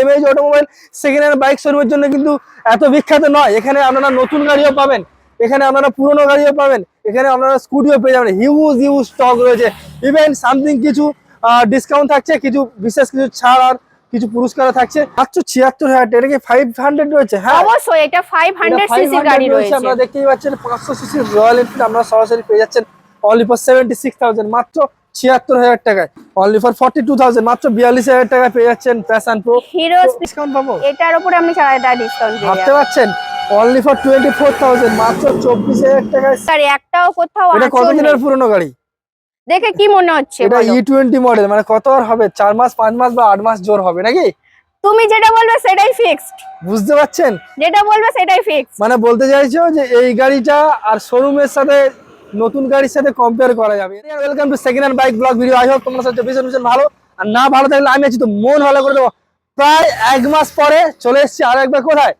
MH automobile second hand bike শোরুমের জন্য কিন্তু এত বিখ্যাত নয়। এখানে আপনারা নতুন গাড়িও পাবেন এখানে আপনারা পুরনো গাড়িও পাবেন এখানে আপনারা স্কুটিও পেয়ে যাবেন। হিউজ হিউজ স্টক রয়েছে। ইভেন সামথিং কিছু ডিসকাউন্ট থাকছে কিছু বিশেষ কিছু ছাড় আর কিছু পুরস্কারও থাকছে। মাত্র ছিয়াত্তর হাজার এটা কি ফাইভ হান্ড্রেড রয়েছে? হ্যাঁ। অবশ্যই এটা ফাইভ হান্ড্রেড সিসি গাড়ি রয়েছে আপনারা দেখতেই পাচ্ছেন পাঁচশো সিসি রয়্যাল এনফিল্ড আপনারা সরাসরি পেয়ে যাচ্ছেন only for seventy six thousand মাত্র ছিয়াত্তর হাজার টাকায়। Only for forty two thousand মাত্র বিয়াল্লিশ হাজার টাকায় পেয়ে যাচ্ছেন প্যাশন প্রো হিরো ডিসকাউন্ট পাবো? এটার উপরে আপনি চার হাজার ডিসকাউন্ট ভাবতে পারছেন? Only for twenty four thousand মাত্র চব্বিশ হাজার টাকায়। গাড়ি একটাও কোথাও এটা কত দিনের। পুরনো গাড়ি? দেখে কি মনে হচ্ছে এটা ই টোয়েন্টি মডেল মানে কত আর হবে? চার মাস পাঁচ মাস বা আট মাস জোর হবে নাকি? তুমি যেটা বলবে সেটাই ফিক্সড বুঝতে পারছেন? যেটা বলবে সেটাই ফিক্সড মানে বলতে চাইছো যে এই গাড়িটা আর শোরুমের সাথে নতুন গাড়ির সাথে কম্পেয়ার করা যাবে। Welcome to second hand bike blog video I hope তোমার সাথে ভীষণ ভীষণ ভালো। আর না ভালো থাকলে আমি আছি তো মন ভালো করে দেবো। প্রায় এক মাস পরে চলে এসেছি আর একবার কোথায়?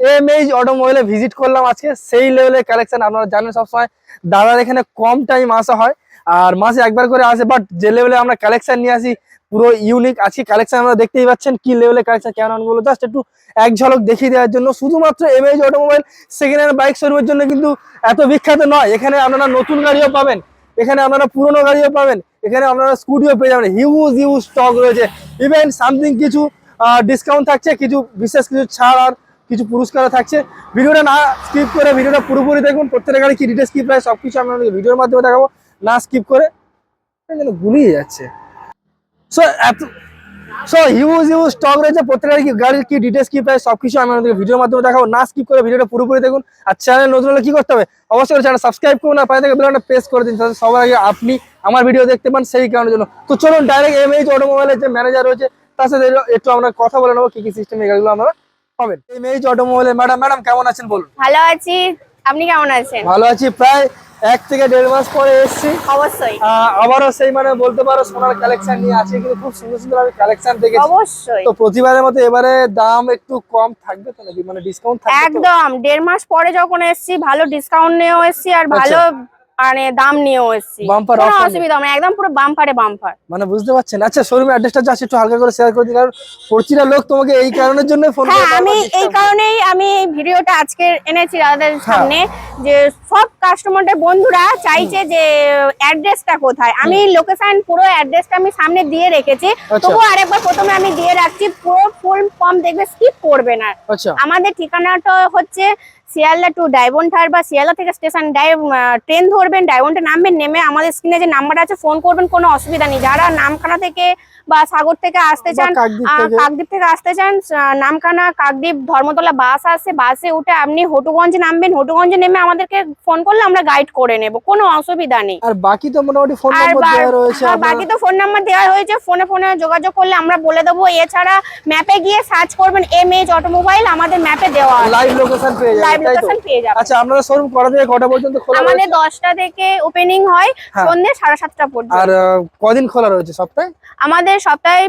এম এইচ অটোমোবাইলে ভিজিট করলাম আজকে। সেই লেভেলের কালেকশন আপনারা জানেন সবসময়। দাদার এখানে কম টাইম আসা হয়। আর মাসে একবার করে আসে বাট যে লেভেলে আমরা কালেকশন নিয়ে আসি পুরো ইউনিক আজকে কালেকশন আমরা দেখতেই পাচ্ছেন, কি লেভেলের কালেকশনগুলো জাস্ট একটু এক ঝলক দেখিয়ে দেওয়ার জন্য। শুধুমাত্র M H automobile second hand bike শোরুমের জন্য কিন্তু এত বিখ্যাত নয়। এখানে আপনারা নতুন গাড়িও পাবেন, এখানে আপনারা পুরনো গাড়িও পাবেন, এখানে আপনারা স্কুটিও পেয়ে যাবেন। হিউজ হিউজ স্টক রয়েছে। ইভেন সামথিং কিছু ডিসকাউন্ট থাকছে, কিছু বিশেষ কিছু ছাড় আর কিছু পুরস্কারও থাকছে। ভিডিওটা না স্কিপ করে ভিডিওটা পুরোপুরি দেখুন। প্রত্যেকটা গাড়ি কি ডিটেলস কি প্রায় সবকিছু আমি আপনাদের ভিডিওর মাধ্যমে দেখাবো। না স্কিপ করে গুলিয়ে যাচ্ছে। সো এত সো হিউজ হিউজ স্টক রয়েছে। প্রত্যেকটা কি গাড়ির কি ডিটেলস কি প্রায় সবকিছু আমি আপনাদের ভিডিওর মাধ্যমে দেখাবো। না স্কিপ করে ভিডিওটা পুরোপুরি দেখুন। আর চ্যানেল নতুন হলে কি করতে হবে? অবশ্যই চ্যানেল সাবস্ক্রাইব করুন আর পাশে থেকে বেলটা প্রেস করে দিন। যাতে সবার আগে আপনি আমার ভিডিও দেখতে পান সেই কারণের জন্য। তো চলুন ডাইরেক্ট এম এইচ অটোমোবাইলের যে ম্যানেজার রয়েছে তার সাথে একটু আমরা কথা বলে নেব কি কি সিস্টেম এই গাড়িগুলো আমরা পাবেন। এম এইচ অটোমোবাইলের ম্যাডাম ম্যাডাম কেমন আছেন বলুন? ভালো আছি। আপনি কেমন আছেন? ভালো আছি। প্রায় এক থেকে দেড় মাস পরে এসেছি। অবশ্যই। আবারও সেই মানে বলতে পারো সোনার কালেকশন নিয়ে আছে কিন্তু খুব সুন্দর সুন্দর আমি কালেকশন দেখেছি। অবশ্যই। তো প্রতিবারের মতো এবারে দাম একটু কম থাকবে তো নাকি? মানে ডিসকাউন্ট থাকবে একদম দেড় মাস পরে যখন এসছি ভালো ডিসকাউন্ট নিয়েও এসছি আর ভালো মানে দাম নিয়েও এসছি। Bumper কোনো অসুবিধা হবে না একদম পুরো বাম্পারে বাম্পার মানে বুঝতে পারছেন? আচ্ছা শোরুমের অ্যাড্রেসটা জাস্ট একটু হালকা করে শেয়ার করে দিন কারণ প্রতিটা লোক তোমাকে এই কারণের জন্য ফোন হ্যাঁ আমি এই কারণেই আমি এই ভিডিওটা আজকে এনেছি দাদাদের হ্যাঁ। সামনে যে সব কাস্টমারদের বন্ধুরা চাইছে যে অ্যাড্রেসটা কোথায়। আমি লোকেশন পুরো অ্যাড্রেসটা আমি সামনে দিয়ে রেখেছি। আচ্ছা। তবুও আরেকবার প্রথমে আমি দিয়ে রাখছি পুরো ফুল ফর্ম দেখবে স্কিপ করবে না। আচ্ছা। আমাদের ঠিকানাটা হচ্ছে শিয়ালদা টু ডায়মন্ডহার বা শিয়ালদা থেকে স্টেশন ট্রেন ধরবেন ডায়বনটা নামবেন, নেমে আমাদের স্ক্রিনে যে নাম্বার আছে ফোন করবেন, কোনো অসুবিধা নেই। যারা নামখানা থেকে বা সাগর থেকে আসতে চান কাকদ্বীপ থেকে। আসতে চান নামখানা কাকদ্বীপ ধর্মতলা বাস আছে বাসে উঠে আপনি হটুগঞ্জে নামবেন হটুগঞ্জে নেমে আমাদেরকে ফোন করলে আমরা গাইড করে নেব কোনো অসুবিধা নেই। আর বাকি তো মোটামুটি ফোন নম্বর দেওয়া রয়েছে হ্যাঁ, বাকি তো ফোন নাম্বার দেওয়া হয়েছে ফোনে ফোনে যোগাযোগ করলে আমরা বলে দেবো। এছাড়া ম্যাপে গিয়ে সার্চ করবেন এম এইচ অটোমোবাইল আমাদের ম্যাপে দেওয়া আছে। লাইভ লোকেশন পেয়ে লাইভ যাবেন তো? লোকেশন পেয়ে যাবেন। আচ্ছা আপনারা শোরুম কটা থেকে কটা পর্যন্ত খোলা আমাদের রয়েছে? দশটা থেকে ওপেনিং হয় হ্যাঁ। সন্ধ্যে সাড়ে সাতটা পর্যন্ত। আর কদিন খোলা রয়েছে সপ্তাহে? আমাদের সপ্তাহে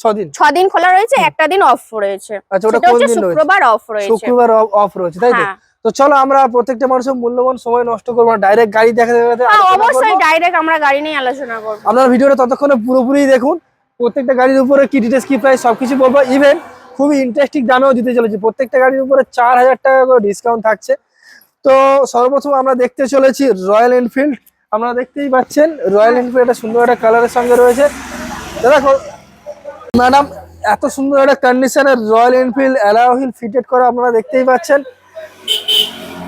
ছদিন। খোলা রয়েছে একটা দিন অফ রয়েছে। আচ্ছা ওটা কোন দিন শুক্রবার অফ রয়েছে। শুক্রবার অফ রয়েছে তাই তো? হ্যাঁ। তো চলো আমরা প্রত্যেকটা মানুষের মূল্যবান সময় নষ্ট করব না ডাইরেক্ট গাড়ি দেখা দেখাতে হ্যাঁ, অবশ্যই ডাইরেক্ট আমরা গাড়ি নিয়ে আলোচনা করব। আপনারা ভিডিওটা ততক্ষণে পুরোপুরি দেখুন প্রত্যেকটা গাড়ির উপরে কি ডিটেলস কি প্রাইস সবকিছু বলব। ইভেন খুবই ইন্টারেস্টিং দামেও দিতে চলেছে প্রত্যেকটা গাড়ির উপরে চার হাজার টাকা করে ডিসকাউন্ট থাকছে। তো সর্বপ্রথম আমরা দেখতে চলেছি রয়্যাল এনফিল্ড আপনারা দেখতেই পাচ্ছেন রয়্যাল এনফিল্ড একটা সুন্দর একটা কালারের সঙ্গে রয়েছে। দাদা ম্যাডাম এত সুন্দর একটা কন্ডিশনের রয়্যাল এনফিল্ড অ্যালাওহিল ফিটেড করা আপনারা দেখতেই পাচ্ছেন।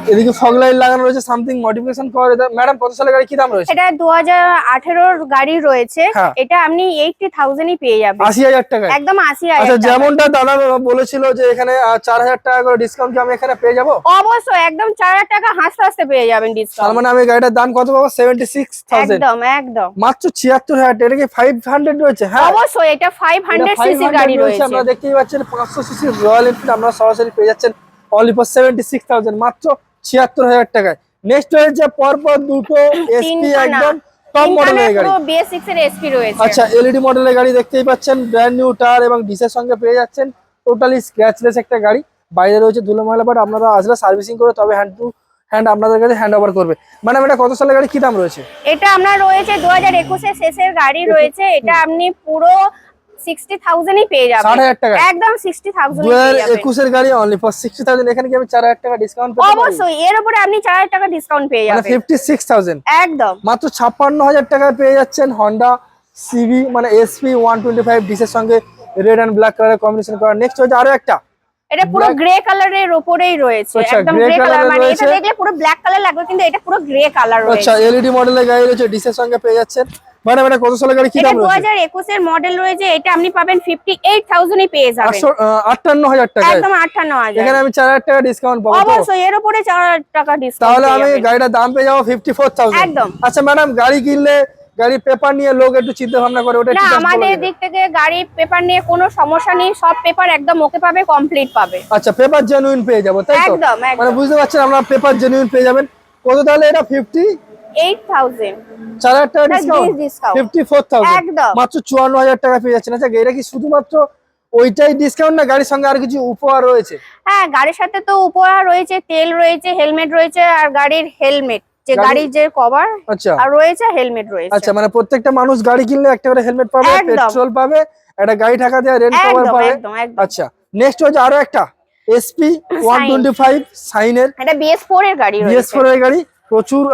এদিকে ফগ লাইট লাগানো রয়েছে সামথিং মডিফিকেশন করা ম্যাডাম কত সালের গাড়ি? কি দাম রয়েছে? এটা দু হাজার আঠেরোর গাড়ি রয়েছে। হ্যাঁ। এটা আপনি এইটটি থাউজেন্ডই পেয়ে যাবেন। আশি হাজার টাকায়? একদম আশি আচ্ছা যেমনটা দাদা বলেছিল যে এখানে চার হাজার টাকা করে ডিসকাউন্ট কি আমি এখানে পেয়ে যাব? অবশ্যই একদম চার হাজার টাকা হাসতে হাসতে পেয়ে যাবেন ডিসকাউন্ট তার মানে আমি গাড়িটার দাম কত পাবো? সেভেন্টি সিক্স থাউজেন্ড একদম একদম। মাত্র ছিয়াত্তর হাজার টাকা। এটা কি ফাইভ হান্ড্রেড রয়েছে? হ্যাঁ। অবশ্যই এটা ফাইভ হান্ড্রেড এটা 500 সিসি গাড়ি রয়েছে। আপনারা দেখতেই পাচ্ছেন পাঁচশো সিসি রয়্যাল এনফিল্ড আপনারা সরাসরি পেয়ে যাচ্ছেন। Only for seventy six thousand মাত্র ছিয়াত্তর হাজার টাকায়। নেক্সট রয়েছে পরপর দুটো এসপি। একদম টপ মডেলের গাড়ি। বিএস সিক্স এর এসপি রয়েছে। আচ্ছা এলইডি মডেলের গাড়ি দেখতেই পাচ্ছেন ব্র্যান্ড নিউ টায়ার এবং ডিসের সঙ্গে পেয়ে যাচ্ছেন। টোটালি স্ক্র্যাচলেস একটা গাড়ি। বাইরে রয়েছে ধুলো ময়লা বাট আপনারা আসলে সার্ভিসিং করে তবে হ্যান্ড টু হ্যান্ড আপনাদের কাছে হ্যান্ড ওভার করবে। ম্যাডাম এটা কত সালের গাড়ি? কি দাম রয়েছে? এটা আপনার রয়েছে দু হাজার একুশের শেষের গাড়ি রয়েছে। এটা আপনি পুরো সিক্সটি থাউজেন্ডই পেয়ে ষাট যাবেন একদম সিক্সটি দু থাউজেন্ড হাজার পেয়ে যাবেন একুশের গাড়ি অনলি ফর সিক্সটি থাউজেন্ড এখানে কি আমি চার হাজার টাকা ডিসকাউন্ট পেতে অবশ্যই এর উপরে আপনি চার হাজার টাকা ডিসকাউন্ট পেয়ে মানে যাবেন। সিক্স থাউজেন্ড একদম। মাত্র ছাপ্পান্ন হাজার টাকায় পেয়ে যাচ্ছেন হন্ডা সিবি মানে টোয়েন্টি ফাইভ ডিসের সঙ্গে রেড অ্যান্ড ব্ল্যাক কালারের কম্বিনেশন করা। নেক্সট হচ্ছে আরও একটা। এটা পুরো গ্রে কালারের উপরেই রয়েছে। আচ্ছা, একদম গ্রে কালার মানে এটা রয়েছে। দেখলে পুরো ব্ল্যাক কালার লাগবে কিন্তু এটা পুরো গ্রে কালার আচ্ছা এলইডি মডেলের গাড়ি রয়েছে ডিসের সঙ্গে পেয়ে যাচ্ছেন। ম্যাডাম এটা কত সালের গাড়ি কি দাম রয়েছে? 2021 এর মডেল রয়েছে এটা আপনি পাবেন 58000 এ পেয়ে যাবেন। 58000 টাকা একদম 58000 এখানে আমি 4000 টাকা ডিসকাউন্ট পাবো অবশ্যই এর উপরে 4000 টাকা ডিসকাউন্ট তাহলে আমি গাড়িটার দাম পেয়ে যাব 54000 একদম। আচ্ছা ম্যাডাম গাড়ি কিনলে গাড়ির পেপার নিয়ে লোক একটু চিন্তা ভাবনা করে ওটা না আমাদের দিক থেকে গাড়ির পেপার নিয়ে কোনো সমস্যা নেই সব পেপার একদম ওকে পাবে কমপ্লিট পাবে। আচ্ছা পেপার জেনুইন পেয়ে যাব তাই তো? একদম মানে বুঝতে পারছেন আমরা পেপার জেনুইন পেয়ে যাবেন। কত তাহলে এটা 50 এটা কি শুধুমাত্র ওইটাই ডিসকাউন্ট না গাড়ির সঙ্গে আর কিছু উপহার রয়েছে? হ্যাঁ গাড়ির সাথে তো উপহার রয়েছে তেল রয়েছে হেলমেট রয়েছে আর গাড়ির হেলমেট যে গাড়ির যে কভার আচ্ছা। আর রয়েছে হেলমেট রয়েছে। আচ্ছা মানে প্রত্যেকটা মানুষ গাড়ি কিনলে একটা করে হেলমেট পাবে। পেট্রোল পাবে একটা গাড়ি ঢাকা দেওয়া রেন কভার পাবে। আচ্ছা নেক্সট হচ্ছে আরও একটা। এসপি ওয়ান টোয়েন্টি সাইনের এটা বিএস ফোর এর গাড়ি রয়েছে। ফোর এর গাড়ি। প্রচুর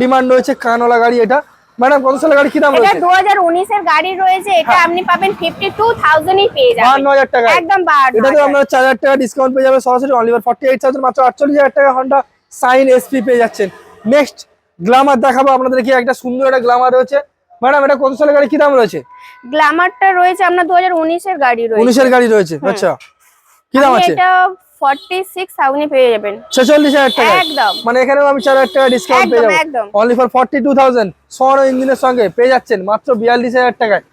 ডিমান্ড রয়েছে কানওয়ালা গাড়ি এটা। ম্যাডাম কত সালের গাড়ি? কি দাম এটা রয়েছে? দু হাজার উনিশের গাড়ি রয়েছে এটা হ্যাঁ। আপনি পাবেন ফিফটি টু থাউজেন্ডই পেয়ে যাবেন। বাহান্ন হাজার টাকা একদম বাহান্ন এটাতে হাজার। আপনার চার হাজার টাকা ডিসকাউন্ট পেয়ে যাবে সরাসরি এইট থাউজেন্ড মাত্র আটচল্লিশ হাজার টাকা হন্ডা সাইন এসপি পেয়ে যাচ্ছেন। নেক্সট গ্ল্যামার দেখাবো আপনাদের কি একটা সুন্দর একটা গ্লামার রয়েছে। ম্যাডাম এটা কত সালের গাড়ি? কি দাম রয়েছে? গ্ল্যামারটা রয়েছে আপনার দু হাজার উনিশের গাড়ি রয়েছে। উনিশের গাড়ি রয়েছে। আচ্ছা। কি দাম আছে? এটা ফর্টি সিক্স পেয়ে যাবেন। ছেচল্লিশ হাজার টাকা একদম। মানে এখানেও আমি চার হাজার টাকা ডিসকাউন্ট পেয়ে যাব। একদম। অনলি ফর সোয়ানো ইঞ্জিনের সঙ্গে পেয়ে যাচ্ছেন মাত্র টাকায়।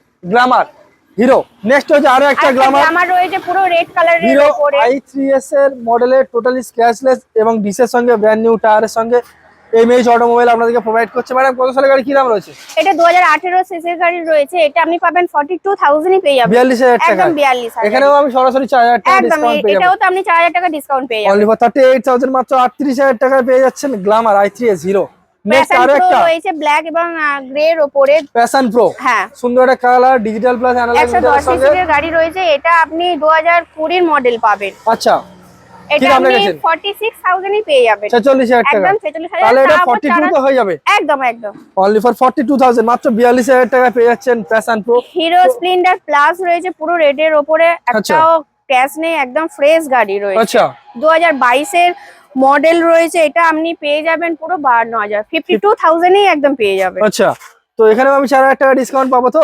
হিরো নেক্সট হচ্ছে আরও একটা গ্লামার গ্ল্যামার রয়েছে পুরো রেড কালারের হিরো উপরে। আই থ্রি এস এর মডেলের টোটালি স্ক্র্যাচলেস এবং ডিসের সঙ্গে ব্র্যান্ড নিউ টায়ারের সঙ্গে এমএইচ অটোমোবাইল আপনাদেরকে প্রোভাইড করছে। ম্যাডাম কত সালের গাড়ি? কি দাম রয়েছে? এটা দু হাজার আঠেরো সিসির গাড়ি রয়েছে। এটা আপনি পাবেন ফর্টি টু থাউজেন্ডই পেয়ে যাবেন। বিয়াল্লিশ হাজার টাকা। একদম বিয়াল্লিশ হাজার। এখানেও আমি সরাসরি চার হাজার টাকা ডিসকাউন্ট পেয়ে যাব। এটাও তো আপনি চার হাজার টাকা ডিসকাউন্ট পেয়ে যাবেন। Only for thirty eight thousand মাত্র আটত্রিশ হাজার টাকায় পেয়ে যাচ্ছেন I three S next Passion একটা। রয়েছে ব্ল্যাক এবং গ্রে এর উপরে প্যাশন প্রো হ্যাঁ। সুন্দর একটা কালার ডিজিটাল প্লাস অ্যানালগ সিসির গাড়ি রয়েছে। এটা আপনি দু হাজার কুড়ির মডেল পাবেন। আচ্ছা। এটা আপনি পেয়ে যাবেন। টাকা। একদম তাহলে এটা তো হয়ে যাবে। একদম একদম। অনলি ফর মাত্র পেয়ে যাচ্ছেন Passion Pro Hero Splendor Plus রয়েছে পুরো রেডের ওপরে। একটাও ক্যাশ নেই একদম ফ্রেশ গাড়ি রয়েছে। আচ্ছা। মডেল রয়েছে এটা আপনি পেয়ে যাবেন পুরো বাহান্ন হাজার। ফিফটি টু থাউজেন্ডই একদম পেয়ে যাবেন। আচ্ছা। তো এখানেও আমি চার হাজার টাকা ডিসকাউন্ট পাবো তো?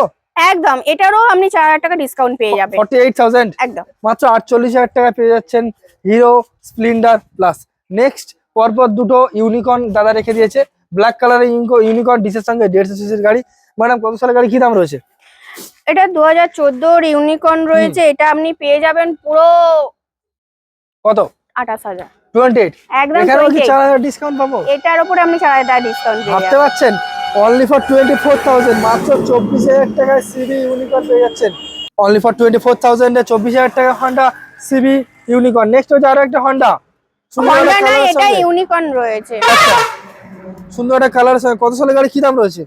একদম এটারও আপনি চার হাজার টাকা ডিসকাউন্ট পেয়ে যাবেন। ফর্টি এইট থাউজেন্ড একদম। মাত্র আটচল্লিশ হাজার টাকা পেয়ে যাচ্ছেন হিরো স্প্লেন্ডার প্লাস নেক্সট পরপর দুটো ইউনিকর্ন দাদা রেখে দিয়েছে। ব্ল্যাক কালারের ইউনিকর্ন ডিসের সঙ্গে দেড়শো সিসির গাড়ি। ম্যাডাম কত সালের গাড়ি? কি দাম রয়েছে? এটা দু হাজার চোদ্দোর ইউনিকর্ন রয়েছে। এটা আপনি পেয়ে যাবেন পুরো কত? আঠাশ হাজার। টোয়েন্টি এইট একদম এখানেও কি 28 চার হাজার ডিসকাউন্ট পাবো? এটার উপরে আপনি চার হাজার ডিসকাউন্ট ভাবতে পারছেন? Only for twenty four thousand মাত্র চব্বিশ হাজার টাকায় সিবি ইউনিকর্ন পেয়ে যাচ্ছেন। অনলি ফর টোয়েন্টি ফোর থাউজেন্ডে চব্বিশ হাজার টাকা হন্ডা সিবি ইউনিকর্ন। নেক্সট হচ্ছে আরও একটা হন্ডা হন্ডা না এটা ইউনিকর্ন রয়েছে। আচ্ছা। সুন্দর একটা সঙ্গে। কত সালের গাড়ি কি দাম রয়েছে?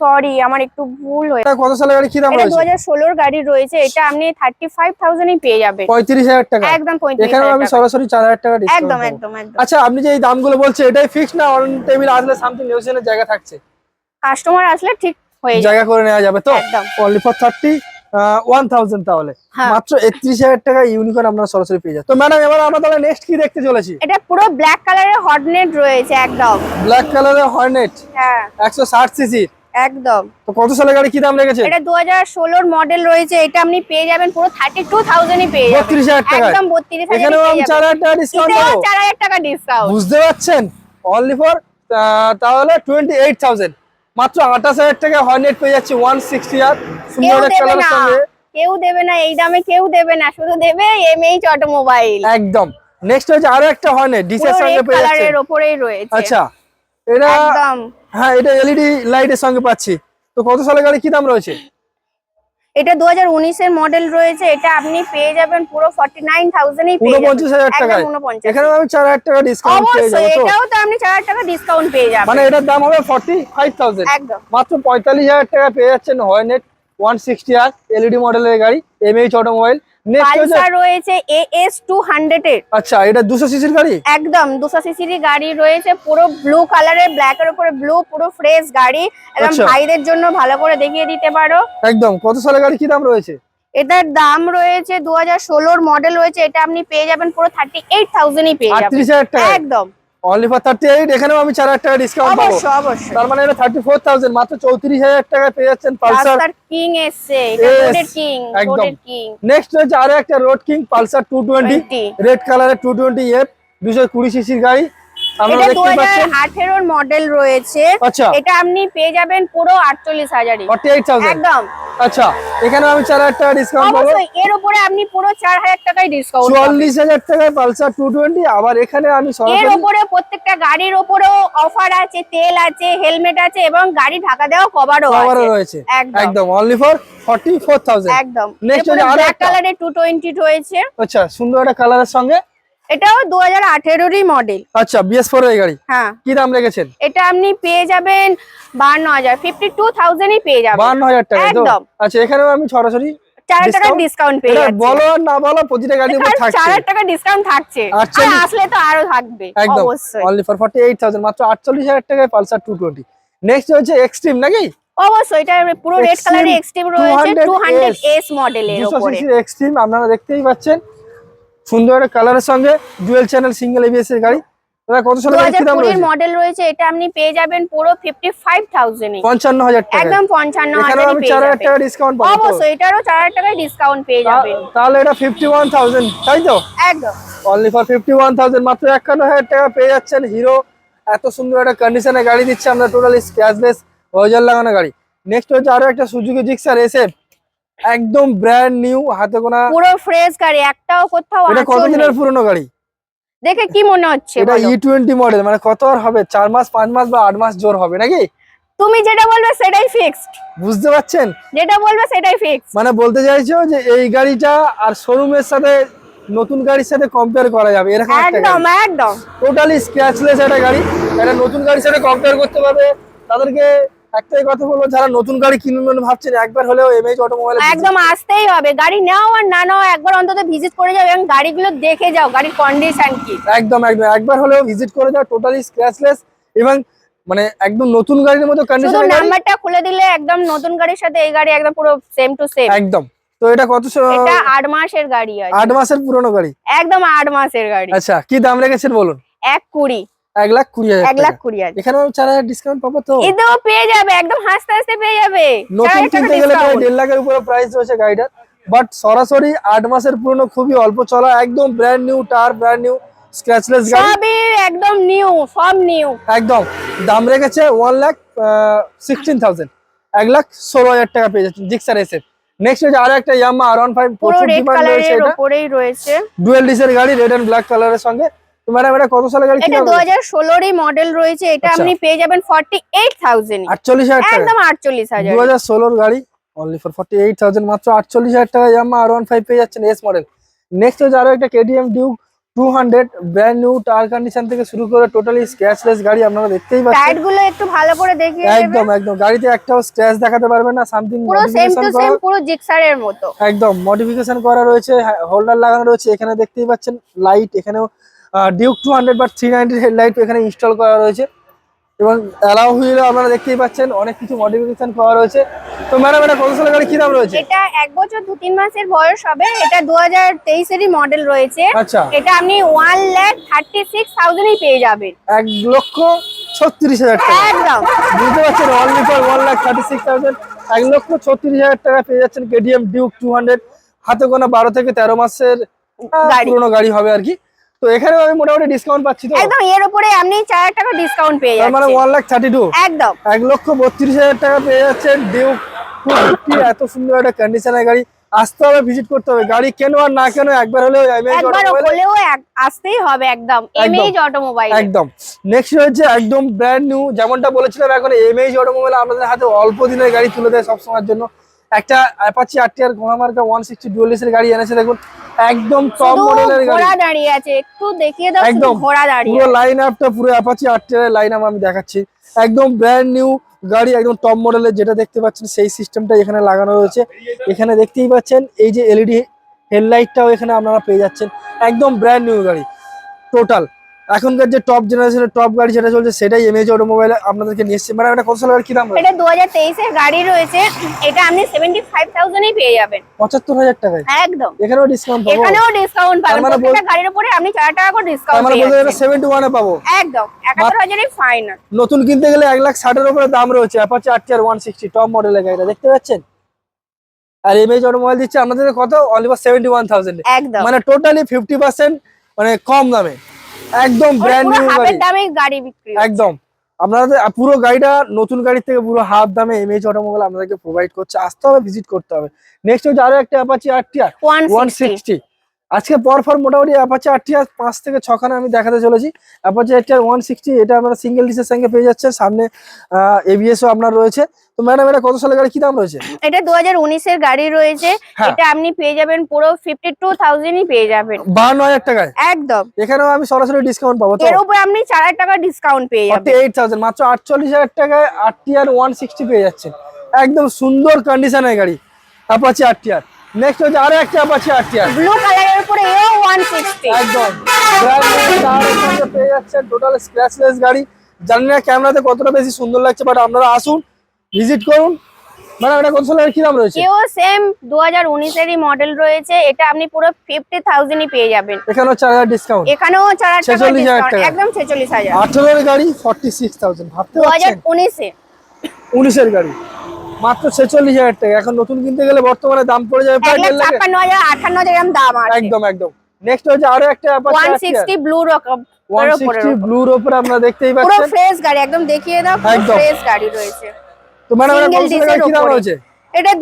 সরি আমার একটু ভুল হয়ে এটা কত সালের গাড়ি কি দাম রয়েছে? হাজার ষোলোর গাড়ি রয়েছে। এটা আপনি থার্টি ফাইভ থাউজেন্ডই পেয়ে যাবেন। পঁয়ত্রিশ হাজার টাকা। একদম পঁয়ত্রিশ এখানেও হাজার আমি। সরাসরি চার হাজার টাকা ডিসকাউন্ট একদম একদম একদম। আচ্ছা আপনি যে এই দামগুলো বলছেন এটাই ফিক্স না অন টেবিল আসলে সামথিং নেগোসিয়েশনের জায়গা থাকছে? কাস্টমার আসলে ঠিক হয়ে জায়গা করে নেওয়া যাবে তো? একদম। Only for thirty one thousand তাহলে। হ্যাঁ। মাত্র একত্রিশ হাজার টাকা ইউনিকর্ন আপনারা সরাসরি পেয়ে যান তো ম্যাডাম এবার আমরা তাহলে নেক্সট কি দেখতে চলেছি? এটা পুরো ব্ল্যাক কালারের হটনেট রয়েছে একদম। ব্ল্যাক কালারের হর্নেট হ্যাঁ। একশো ষাট সিসি একদম। তো কত সালের গাড়ি কি দাম রেখেছে? এটা দু হাজার ষোলোর মডেল রয়েছে এটা আপনি পেয়ে যাবেন পুরো থার্টি টু থাউজেন্ডই পেয়ে যাবেন। বত্রিশ হাজার টাকা একদম বত্রিশ হাজার এখানেও আমি চার হাজার টাকা ডিসকাউন্ট চার হাজার টাকা ডিসকাউন্ট বুঝতে পারছেন? অনলি ফর তাহলে টোয়েন্টি এইট থাউজেন্ড মাত্র আঠাশ হাজার টাকা হর্নেট পেয়ে যাচ্ছে ওয়ান সিক্সটি আর সুন্দর কালারের সঙ্গে। কেউ দেবে না এই দামে কেউ দেবে না শুধু দেবে এমএইচ অটোমোবাইল একদম। নেক্সট হচ্ছে আরও একটা হর্নেট ডিসের সঙ্গে পেয়ে যাচ্ছে। কালারের ওপরেই রয়েছে। আচ্ছা এটা একদম। হ্যাঁ এটা এলইডি লাইটের সঙ্গে পাচ্ছি। তো কত সালের গাড়ি কি দাম রয়েছে? এটা দু হাজার উনিশের মডেল রয়েছে এটা আপনি পেয়ে যাবেন পুরো ফর্টি নাইন থাউজেন্ডই উনপঞ্চাশ হাজার টাকা একদম উনপঞ্চাশ এখানে আমি চার হাজার টাকা ডিসকাউন্ট অবশ্যই এটাও তো আপনি চার হাজার টাকা ডিসকাউন্ট পেয়ে যাবেন। মানে এটার দাম হবে ফর্টি ফাইভ থাউজেন্ড একদম। মাত্র পঁয়তাল্লিশ হাজার টাকা পেয়ে যাচ্ছেন Hornet one sixty R LED মডেলের গাড়ি এমএইচ অটোমোবাইল পালসার রয়েছে এএস টু হান্ড্রেড এর। আচ্ছা এটা দুশো সিসির গাড়ি? একদম সিসির গাড়ি রয়েছে পুরো ব্লু ব্ল্যাক এর উপরে ব্লু পুরো ফ্রেশ গাড়ি। এবং আচ্ছা। ভাইদের জন্য ভালো করে দেখিয়ে দিতে পারো। একদম কত সালের গাড়ি কি দাম রয়েছে? এটার দাম রয়েছে ষোলোর মডেল রয়েছে এটা আপনি পেয়ে যাবেন পুরো থার্টি এইট পেয়ে যাবেন। একদম। অনলি ফর থার্টি এইট এখানেও আমি চার হাজার টাকা ডিসকাউন্ট পাবো। অবশ্যই অবশ্যই। তার মানে এটা থার্টি ফোর থাউজেন্ড মাত্র চৌত্রিশ হাজার টাকায় পেয়ে যাচ্ছেন পালসার কিং এসছে এটা রোডের কিং। রোডের কিং নেক্সট হচ্ছে আরও একটা road king Pulsar two twenty red কালারের টু টোয়েন্টি এফ দুশো কুড়ি সিসির গাড়ি। দু দেখতে আঠেরোর মডেল রয়েছে। আচ্ছা। এটা আপনি পেয়ে যাবেন পুরো আটচল্লিশ ফর্টি একদম। আচ্ছা এখানে আমি চার হাজার টাকা ডিসকাউন্ট পাবো অবশ্যই এর উপরে আপনি পুরো টাকায় ডিসকাউন্ট টাকায় পালসার টু টোয়েন্টি আবার এখানে আমি এর উপরে প্রত্যেকটা গাড়ির উপরেও অফার আছে তেল আছে হেলমেট আছে এবং গাড়ি ঢাকা দেওয়া কভারও আছে। রয়েছে। একদম। অনলি ফর রয়েছে। আচ্ছা সুন্দর একটা কালারের সঙ্গে এটাও দু হাজার আঠেরোরই মডেল আচ্ছা বিএস ফোর এই গাড়ি? হ্যাঁ। কি দাম রেখেছেন? এটা আপনি পেয়ে যাবেন বান্ন হাজার ফিফটি টু থাউজেন্ডই পেয়ে যাবেন। বান্ন হাজার টাকা একদম। আচ্ছা এখানেও আমি সরাসরি চার হাজার টাকা ডিসকাউন্ট পেয়ে এটা বলো না বলো প্রতিটা গাড়ির উপর থাকছে। হাজার টাকা ডিসকাউন্ট থাকছে। আর আসলে তো আরও থাকবে একদম। অনলি ফর মাত্র টাকায় পালসার নেক্সট হচ্ছে এক্সট্রিম নাকি? অবশ্যই এটা পুরো রেড কালারের এক্সট্রিম রয়েছে 200 এস মডেলের দুশো উপরে এক্সট্রিম আপনারা দেখতেই পাচ্ছেন। সুন্দর একটা কালারের সঙ্গে ডুয়েল চ্যানেল সিঙ্গেল এবিএস এর গাড়ি। দাদা কত কি দাম রয়েছে? মডেল রয়েছে এটা আপনি পেয়ে যাবেন পুরো টাকা। একদম আমি টাকা ডিসকাউন্ট পাবো? অবশ্যই এটারও ডিসকাউন্ট পেয়ে যাবেন। তাহলে এটা তাই তো? একদম। অনলি ফর মাত্র একান্ন হাজার টাকা পেয়ে যাচ্ছেন হিরো এত সুন্দর একটা কন্ডিশনে গাড়ি দিচ্ছে আমরা টোটালি ক্যাশলেস ওয়েজার লাগানো গাড়ি। নেক্সট হচ্ছে আরও একটা সুজুকি জিক্সার এসে একদম ব্র্যান্ড নিউ হাতে গোনা। পুরো ফ্রেশ গাড়ি একটাও কোথাও এটা আঁচড় কতদিনের পুরনো গাড়ি? দেখে কি মনে হচ্ছে এটা বলো? ই টোয়েন্টি মডেল মানে কত আর হবে? চার মাস পাঁচ মাস বা আট মাস জোর হবে নাকি? তুমি যেটা বলবে সেটাই ফিক্সড বুঝতে পারছেন? যেটা বলবে সেটাই ফিক্সড মানে বলতে চাইছো যে এই গাড়িটা আর শোরুমের সাথে নতুন গাড়ির সাথে কম্পেয়ার করা যাবে এরকম একদম একদম। টোটালি স্ক্র্যাচলেস একটা গাড়ি এটা নতুন গাড়ির সাথে কম্পেয়ার করতে পারবে তাদেরকে একটাই কথা বলব যারা নতুন গাড়ি কিনবেন ভাবছেন একবার হলেও এমএইচ অটোমোবাইল একদম আসতেই হবে। গাড়ি নাও আর না নাও একবার অন্তত ভিজিট করে যাও এবং গাড়িগুলো দেখে যাও গাড়ির কন্ডিশন কি। একদম একদম। একবার হলেও ভিজিট করে যাও টোটালি স্ক্র্যাচলেস এবং মানে একদম নতুন গাড়ির মতো কন্ডিশন নাম্বারটা খুলে দিলে একদম নতুন গাড়ির সাথে এই গাড়ি একদম পুরো সেম টু সেম একদম। তো এটা কত এটা আট মাসের গাড়ি আছে আট মাসের পুরনো গাড়ি? একদম আট মাসের গাড়ি। আচ্ছা কি দাম রেখেছেন বলুন? এক কুড়ি। এক লাখ কুড়ি হাজার এক লাখ। কুড়ি আছে এখানে চার হাজার ডিসকাউন্ট পাবো তো? এতেও পেয়ে যাবে একদম হাসতে হাসতে পেয়ে যাবে। নতুন হাজার কিনতে গেলে প্রায় দেড় লাখের উপরে প্রাইস রয়েছে গাড়িটার। বাট সরাসরি আট মাসের পুরনো খুবই অল্প চলা একদম ব্র্যান্ড নিউ টার ব্র্যান্ড নিউ স্ক্র্যাচলেস গাড়ি। সবই একদম নিউ সব নিউ একদম। দাম রেখেছে ওয়ান লাখ সিক্সটিন থাউজেন্ড এক লাখ ষোলো হাজার টাকা পেয়ে যাচ্ছেন জিক্সার এসে নেক্সট হচ্ছে আরও একটা ইয়ামা আর ওয়ান ফাইভ পুরো প্রচুর ডিমান্ড রয়েছে এটা। ডুয়েল ডিসের গাড়ি রেড এন্ড ব্ল্যাক কালারের সঙ্গে। ম্যাডাম এটা কত গাড়ি এটা মডেল রয়েছে এটা আচ্ছা। আপনি পেয়ে যাবেন ফর্টি এইট থাউজেন্ড আটচল্লিশ হাজার টাকা। একদম গাড়ি অনলি ফর মাত্র ইয়ামা আর ওয়ান ফাইভ পেয়ে যাচ্ছেন এস মডেল নেক্সট হচ্ছে আরও একটা KTM Duke two hundred brand new tyre condition থেকে শুরু করে টোটালি স্ক্র্যাচলেস গাড়ি আপনারা দেখতেই পাচ্ছেন। একটু ভালো করে দেখিয়ে একদম দেবেন। একদম গাড়িতে একটাও স্ক্র্যাচ দেখাতে পারবে না সামথিং পুরো সেম টু সেম পুরো জিক্সারের মতো। একদম মডিফিকেশন করা রয়েছে হোল্ডার লাগানো রয়েছে এখানে দেখতেই পাচ্ছেন লাইট এখানেও ডিউক টু হান্ড্রেড বা থ্রি নাইনটি হেডলাইট এখানে ইনস্টল করা রয়েছে। এবং অ্যালাউ হুইল আপনারা দেখতেই পাচ্ছেন অনেক কিছু মডিফিকেশন করা রয়েছে। তো ম্যাডাম এটা কত সালের গাড়ি? কি দাম রয়েছে? এটা এক বছর দু তিন মাসের বয়স হবে। এটা দু হাজার তেইশেরই মডেল রয়েছে। আচ্ছা। এটা আপনি ওয়ান ল্যাক থার্টি সিক্স থাউজেন্ডই পেয়ে যাবেন। এক লক্ষ ছত্রিশ হাজার টাকা। একদম। বুঝতে পারছেন only for one lakh thirty six thousand এক লক্ষ ছত্রিশ হাজার টাকা পেয়ে যাচ্ছেন কেডিএম ডিউক টু হান্ড্রেড হাতে গোনা বারো থেকে তেরো মাসের আহ, গাড়ি। পুরোনো গাড়ি হবে আর কি। তো এখানে আমি মোটামুটি ডিসকাউন্ট পাচ্ছি তো। একদম এর উপরে আপনি চার হাজার টাকা ডিসকাউন্ট পেয়ে মানে যাচ্ছেন। থার্টি টু একদম। এক লক্ষ বত্রিশ হাজার টাকা পেয়ে যাচ্ছেন। ডিউক টু এত সুন্দর একটা কন্ডিশনের গাড়ি। আসতে হবে ভিজিট করতে হবে। গাড়ি কেন আর না কেন একবার হলেও একবার হলেও আসতেই হবে একদম। এমএইচ অটোমোবাইল একদম। নেক্সট হচ্ছে একদম ব্র্যান্ড নিউ যেমনটা বলেছিলাম এখন এমএইচ অটোমোবাইল আপনাদের হাতে অল্প দিনের গাড়ি তুলে দেয় সবসময়ের জন্য। একটা অ্যাপাচি আরটিআর ঘোড়া মার্কা ওয়ান সিক্সটি ডুয়েলিসের গাড়ি এনেছে দেখুন। একদম টপ মডেলের গাড়ি। ঘোড়া দাঁড়িয়ে আছে একটু দেখিয়ে দাও একদম। ঘোড়া দাঁড়িয়ে। পুরো আছে। লাইন আপটা পুরো অ্যাপাচি আরটিআর লাইন আপ আমি দেখাচ্ছি। একদম ব্র্যান্ড নিউ গাড়ি একদম টপ মডেলের যেটা দেখতে পাচ্ছেন সেই সিস্টেমটা এখানে লাগানো রয়েছে। এখানে দেখতেই পাচ্ছেন এই যে এলইডি হেডলাইটটাও এখানে আপনারা পেয়ে যাচ্ছেন। একদম ব্র্যান্ড নিউ গাড়ি টোটাল এখনকার যে টপ জেনারেশনের টপ গাড়ি যেটা চলছে সেটাই এমএজ অটোমোবাইলে আপনাদেরকে নিয়ে এসছে। এটা কত সালের কি দাম এটা দু হাজার তেইশের গাড়ি রয়েছে। এটা আপনি সেভেন্টি ফাইভ থাউজেন্ডই পেয়ে যাবেন। পঁচাত্তর হাজার টাকায়? একদম। এখানেও ডিসকাউন্ট পাবো? এখানেও ডিসকাউন্ট পাবেন। মানে প্রত্যেকটা গাড়ির উপরে আপনি চার টাকা করে ডিসকাউন্ট মানে পেয়ে বলতে সেভেন্টি ওয়ানে পাবো। একদম। একাত্তর হাজারই ফাইনাল নতুন কিনতে গেলে এক লাখ ষাটের উপরে দাম রয়েছে। Apache R T R one sixty top মডেলের গাড়িটা। দেখতে পাচ্ছেন? আর এমএজ অটোমোবাইল দিচ্ছে। আপনাদের কত? ওয়ান থাউজেন্ড একদম। মানে টোটালি ফিফটি পার্সেন্ট মানে কম দামে। একদম ব্র্যান্ড নিউ গাড়ি। দামে গাড়ি বিক্রি একদম। আপনাদের পুরো গাড়িটা নতুন গাড়ির থেকে পুরো হাফ দামে এমএইচ অটোমোবাইল আপনাদেরকে প্রোভাইড করছে। আসতে হবে ভিজিট করতে হবে। নেক্সট হচ্ছে আরও একটা Apache R T R one 160 sixty আজকে পরপর মোটামুটি অ্যাপাচি আর টি আর পাঁচ থেকে ছখানা আমি দেখাতে চলেছি। Apache R R one sixty এটা আপনারা সিঙ্গেল ডিসের সঙ্গে পেয়ে যাচ্ছেন। সামনে এবিএসও আপনার রয়েছে। তো ম্যাডাম এটা কত সালের গাড়ি? কি দাম রয়েছে? এটা দু হাজার উনিশের গাড়ি রয়েছে। হ্যাঁ। এটা আপনি পেয়ে যাবেন পুরো ফিফটি টু থাউজেন্ডই পেয়ে যাবেন। হাজার টাকায়? একদম। এখানেও আমি সরাসরি ডিসকাউন্ট পাবো এর উপরে আপনি চার হাজার টাকা ডিসকাউন্ট পেয়ে যাবেন। এইট থাউজেন্ড মাত্র আটচল্লিশ হাজার টাকায় ওয়ান সিক্সটি পেয়ে যাচ্ছেন। একদম সুন্দর কন্ডিশনের গাড়ি Apache R T R next হচ্ছে আরও একটা আর টি ব্লু কালারের উপরে ওয়ান সিক্সটি একদম। এর পেয়ে যাচ্ছেন টোটাল স্ক্র্যাচলেস গাড়ি। জানি না ক্যামেরাতে কতটা বেশি সুন্দর লাগছে বাট আপনারা আসুন ভিজিট করুন। মানে এটা কত সালের কি দাম রয়েছে? এও সেম দু হাজার উনিশেরই মডেল রয়েছে। এটা আপনি পুরো ফিফটি থাউজেন্ডই পেয়ে যাবেন। এখানেও চার হাজার ডিসকাউন্ট এখানেও চার হাজার টাকা ডিসকাউন্ট একদম ছেচল্লিশ হাজার। আঠেরোর গাড়ি ফর্টি সিক্স থাউজেন্ড ভাবতে দু হাজার পারছেন উনিশে। উনিশের গাড়ি। মাত্র ছেচল্লিশ হাজার টাকা এখন নতুন কিনতে গেলে বর্তমানে দাম পড়ে যাবে প্রায় দেড় ছাপ্পান্ন হাজার আঠান্ন হাজার এরকম দাম আছে একদম একদম নেক্সট হচ্ছে আরও একটা ওয়ান সিক্সটি ব্লু রকম ব্লুর দেখতেই পুরো ফ্রেশ গাড়ি একদম দেখিয়ে দাও পুরো ফ্রেশ গাড়ি রয়েছে তো মানে কি দাম। এটা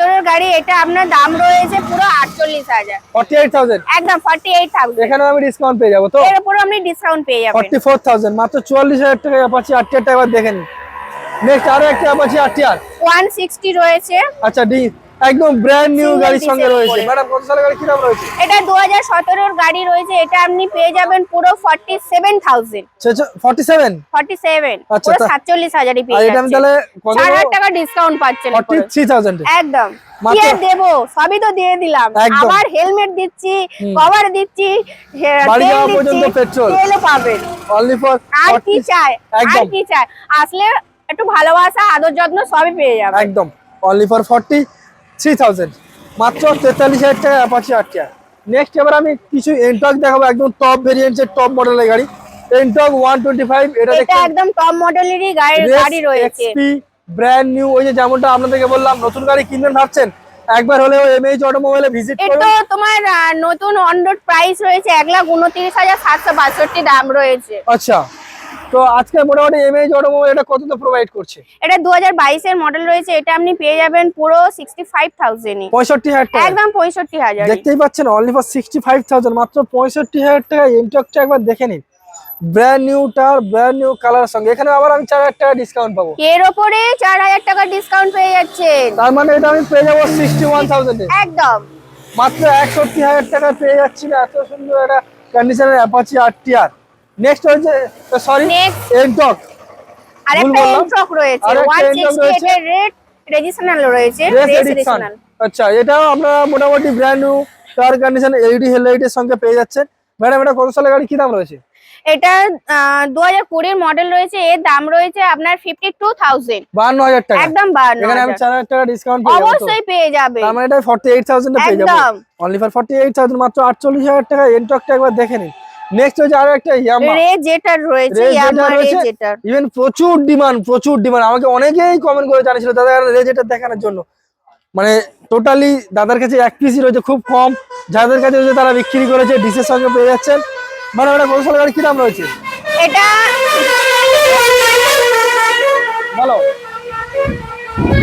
হাজার গাড়ি এটা আপনার দাম রয়েছে পুরো আটচল্লিশ হাজার ফর্টি এইট থাউজেন্ড একদম এখানে আমি ডিসকাউন্ট পেয়ে যাব তো এর উপরে আপনি ডিসকাউন্ট পেয়ে যাবেন মাত্র চুয়াল্লিশ হাজার টাকা অ্যাপাচি আর টি একবার দেখে নিন নেক্সট আরও একটা Apache R T R one sixty রয়েছে। আচ্ছা ডি একদম ব্র্যান্ড নিউ গাড়ির সঙ্গে রয়েছে। ম্যাডাম কত সালের গাড়ি কি দাম রয়েছে? এটা দু হাজার সতেরোর গাড়ি রয়েছে এটা আপনি পেয়ে যাবেন পুরো forty seven thousand forty seven forty seven আচ্ছা, পুরো তা- সাতচল্লিশ হাজারই আর এটা আমি তাহলে কত চার হাজার টাকা ডিসকাউন্ট পাচ্ছেন ফর্টি এরপরে। থ্রি থাউজেন্ড একদম। কি মাত্র- দেবো? সবই তো দিয়ে দিলাম। আবার হেলমেট দিচ্ছি কভার দিচ্ছি বাড়ি যাওয়া পর্যন্ত পেট্রোল। তেলও পাবেন। অনলি ফর আর কি চাই? আর কি চাই? আসলে একটু ভালোবাসা আদর যত্ন সবই পেয়ে যাবে। একদম। Only for forty three thousand মাত্র তেতাল্লিশ হাজার টাকা অ্যাপাচি আর নেক্সট এবার আমি কিছু এনটক দেখাবো। একদম টপ ভেরিয়েন্টের টপ মডেলের গাড়ি। এনটক ওয়ান টোয়েন্টি ফাইভ এটা এটা একদম টপ মডেলেরই গাড়ি গাড়ি রয়েছে। ব্র্যান্ড নিউ ওই যে যেমনটা আপনাদেরকে বললাম নতুন গাড়ি কিনবেন ভাবছেন একবার হলেও এমএইচ অটোমোবাইলে ভিজিট করুন এটা তোমার নতুন অন রোড প্রাইস রয়েছে এক লাখ উনত্রিশ হাজার সাতশো বাষট্টি দাম রয়েছে। আচ্ছা। তো আজকে মোটামুটি এমএইচ অটোমোবাইল এটা কত তো প্রোভাইড করছে? এটা দু হাজার বাইশের মডেল রয়েছে এটা আপনি পেয়ে যাবেন পুরো সিক্সটি ফাইভ থাউজেন্ডই পঁয়ষট্টি হাজার টাকা। একদম পঁয়ষট্টি হাজার দেখতেই পাচ্ছেন only for sixty five thousand মাত্র পঁয়ষট্টি হাজার টাকা এনটকটা একবার দেখে নিন। ব্র্যান্ড নিউ টার ব্র্যান্ড নিউ কালার সঙ্গে। এখানে আবার আমি চার হাজার টাকা ডিসকাউন্ট পাবো। এর চার হাজার টাকা ডিসকাউন্ট পেয়ে যাচ্ছেন। তার মানে এটা আমি পেয়ে যাব একদম। মাত্র একষট্টি হাজার টাকা পেয়ে যাচ্ছি এত সুন্দর একটা কন্ডিশনের Apache R T R next হচ্ছে সরি Next. এনটক আর একটা বললাম। রয়েছে। এর রেড রেজিস্ট্রেশনাল রয়েছে রেজিস্ট্রেশনাল আচ্ছা এটাও আপনারা মোটামুটি brand new tyre condition LED সঙ্গে পেয়ে যাচ্ছেন। ম্যাডাম এটা কত সালের গাড়ি? কি দাম রয়েছে? এটা দু হাজার কুড়ির মডেল রয়েছে এর দাম রয়েছে আপনার ফিফটি টু থাউজেন্ড বাহান্ন হাজার টাকা। একদম বান্ন এখানে আমি হাজার। চার হাজার টাকা ডিসকাউন্ট পেয়ে যাব। অবশ্যই পেয়ে যাবে। তার মানে এটা ফর্টি এইট থাউজেন্ডে পেয়ে যাব। একদম। Only for forty eight thousand মাত্র আটচল্লিশ হাজার টাকা। এনটকটা একবার দেখে নিন। নেক্সট হচ্ছে আরও একটা ইয়ামা রে জেটার রয়েছে ইয়ামা রে রয়েছে। জেটার ইভেন প্রচুর ডিমান্ড প্রচুর ডিমান্ড আমাকে অনেকেই কমেন্ট করে জানিয়েছিল দাদা রেজেটার দেখানোর জন্য। মানে টোটালি দাদার কাছে এক পিসই রয়েছে খুব কম। যাদের কাছে রয়েছে তারা বিক্রি করেছে ডিসের সঙ্গে পেয়ে যাচ্ছেন। মানে ওটা কত সালের গাড়ি কি দাম রয়েছে? এটা বলো।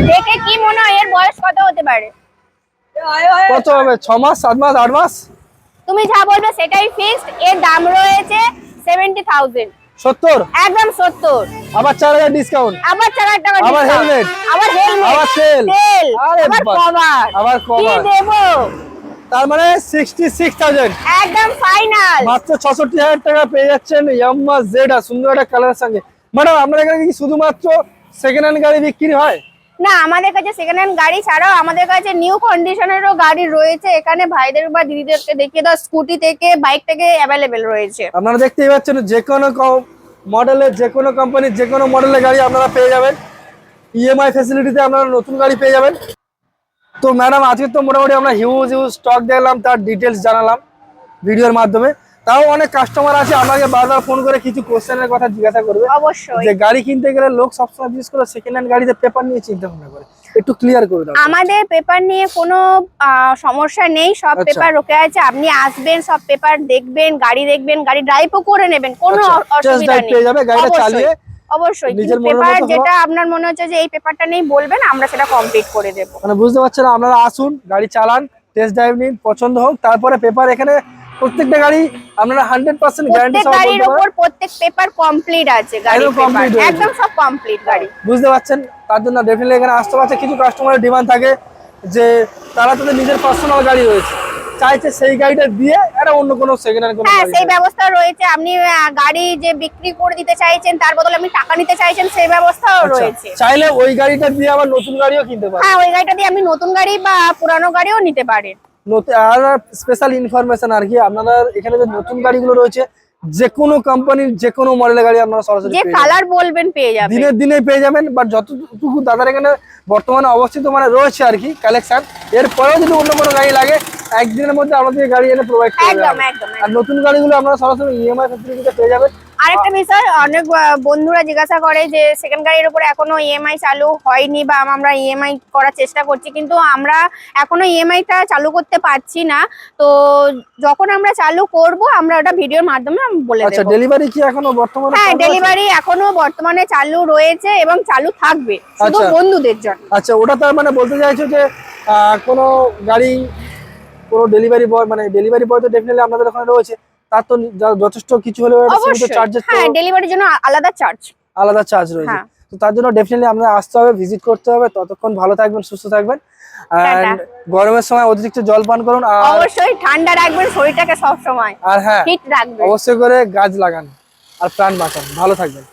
দেখে কি মনে হয় এর বয়স কত হতে পারে? কত হবে? ছ মাস সাত মাস আট মাস? তুমি যা বলবে সেটাই ফিক্সড এর দাম রয়েছে সেভেন্টি থাউজেন্ড সত্তর? একদম সত্তর। আবার চার হাজার ডিসকাউন্ট আবার চার হাজার টাকা আবার helmet। আবার হেলমেট আবার। তেল আরে আবার কভার আবার কি cover। দেবো? তার মানে সিক্সটি সিক্স থাউজেন্ড একদম ফাইনাল মাত্র ছষট্টি হাজার টাকা পেয়ে যাচ্ছেন ইয়াম্মা জেড সুন্দর একটা কালারের সঙ্গে। ম্যাডাম আপনার এখানে কি শুধুমাত্র সেকেন্ড হ্যান্ড গাড়ি বিক্রি হয়? না, আমাদের কাছে সেকেন্ড হ্যান্ড গাড়ি ছাড়াও আমাদের কাছে নিউ কন্ডিশনেরও গাড়ি রয়েছে। এখানে ভাইদের বা দিদিদেরকে দেখিয়ে দাও স্কুটি থেকে বাইক থেকে অ্যাভেলেবেল রয়েছে। আপনারা দেখতেই পাচ্ছেন যে কোনো মডেলের যে কোনো কোম্পানির যে কোনো মডেলের গাড়ি আপনারা পেয়ে যাবেন। ইএমআই ফ্যাসিলিটিতে আপনারা নতুন গাড়ি পেয়ে যাবেন। তো ম্যাডাম আজকে তো মোটামুটি আমরা হিউজ হিউজ স্টক দেখলাম, তার ডিটেলস জানালাম ভিডিওর মাধ্যমে। তাও অনেক কাস্টমার আছে আমাকে বারবার ফোন করে কিছু কোশ্চেনের কথা জিজ্ঞাসা করবে। অবশ্যই। যে গাড়ি কিনতে গেলে লোক সবসময় বিশেষ করে সেকেন্ড হ্যান্ড গাড়িতে পেপার নিয়ে চিন্তা ভাবনা করে। একটু ক্লিয়ার করে দাও। আমাদের পেপার নিয়ে কোনো সমস্যা নেই সব আচ্ছা। পেপার রোকে আছে। আপনি আসবেন সব পেপার দেখবেন গাড়ি দেখবেন গাড়ি ড্রাইভও করে নেবেন কোনো অসুবিধা ড্রাইভ নেই। পেয়ে যাবে গাড়িটা। চালিয়ে অবশ্যই। পেপার যেটা আপনার মনে হচ্ছে যে এই পেপারটা নেই বলবেন আমরা সেটা কমপ্লিট করে দেবো। মানে বুঝতে পারছেন আপনারা আসুন গাড়ি চালান টেস্ট ড্রাইভ নিন পছন্দ হোক তারপরে পেপার এখানে প্রত্যেকটা গাড়ি আপনারা হান্ড্রেড পার্সেন্ট গ্যারান্টি সহ গাড়ির পারেন। ওপর প্রত্যেক পেপার কমপ্লিট আছে গাড়ির একদম পেপার একদম সব কমপ্লিট গাড়ি। বুঝতে পারছেন? তার জন্য ডেফিনেটলি এখানে আসতে পারছে। কিছু কাস্টমারের ডিমান্ড থাকে যে তারা তাদের নিজের পার্সোনাল গাড়ি রয়েছে। চাইছে সেই গাড়িটা দিয়ে একটা অন্য কোনো সেকেন্ড হ্যান্ড কোনো হ্যাঁ সেই ব্যবস্থা রয়েছে। আপনি গাড়ি যে বিক্রি করে দিতে চাইছেন তার বদলে আপনি টাকা নিতে চাইছেন সেই ব্যবস্থাও আচ্ছা, রয়েছে। চাইলে ওই গাড়িটা দিয়ে আবার নতুন গাড়িও কিনতে পারে হ্যাঁ ওই গাড়িটা দিয়ে আপনি নতুন গাড়ি বা পুরানো গাড়িও নিতে পারেন। আর স্পেশাল ইনফরমেশন আর কি আপনারা এখানে যে নতুন গাড়িগুলো রয়েছে যে কোনো কোম্পানির যে কোনো মডেলের গাড়ি আপনারা সরাসরি যে কালার বলবেন পেয়ে যাবেন। দিনের দিনে পেয়ে যাবেন বাট যতটুকু দাদার এখানে বর্তমানে অবস্থিত মানে রয়েছে আর কি কালেকশন এরপরেও যদি অন্য কোনো গাড়ি লাগে একদিনের মধ্যে আমাদের গাড়ি এনে প্রোভাইড করে একদম একদম আর নতুন গাড়িগুলো আপনারা সরাসরি ইএমআই ফ্যাসিলিটিতে পেয়ে যাবেন। আরেকটা বিষয় অনেক বন্ধুরা জিজ্ঞাসা করে যে সেকেন্ড গাড়ির উপরে এখনও ইএমআই চালু হয়নি বা আমরা ইএমআই করার চেষ্টা করছি কিন্তু আমরা এখনও ইএমআইটা চালু করতে পারছি না। তো যখন আমরা চালু করব আমরা ওটা ভিডিওর মাধ্যমে বলে আচ্ছা ডেলিভারি কি এখনও বর্তমানে হ্যাঁ ডেলিভারি এখনও বর্তমানে চালু রয়েছে এবং চালু থাকবে শুধু আচ্ছা। বন্ধুদের জন্য। আচ্ছা ওটা তার মানে বলতে চাইছো যে কোনো গাড়ি কোনো ডেলিভারি বয় মানে ডেলিভারি বয় তো ডেফিনেটলি আপনাদের ওখানে রয়েছে। তার তো যথেষ্ট কিছু হলেও অবশ্যই। চার্জেস হ্যাঁ ডেলিভারির জন্য আলাদা চার্জ আলাদা চার্জ রয়েছে। হ্যাঁ। তো তার জন্য ডেফিনেটলি আমরা আসতে হবে ভিজিট করতে হবে। ততক্ষণ ভালো থাকবেন সুস্থ থাকবেন। টাটা। গরমের সময় অতিরিক্ত জল পান করুন আর অবশ্যই ঠান্ডা রাখবেন শরীরটাকে সব সময় আর হ্যাঁ ফিট রাখবেন। অবশ্যই করে গাছ লাগান আর প্রাণ বাঁচান। ভালো থাকবেন।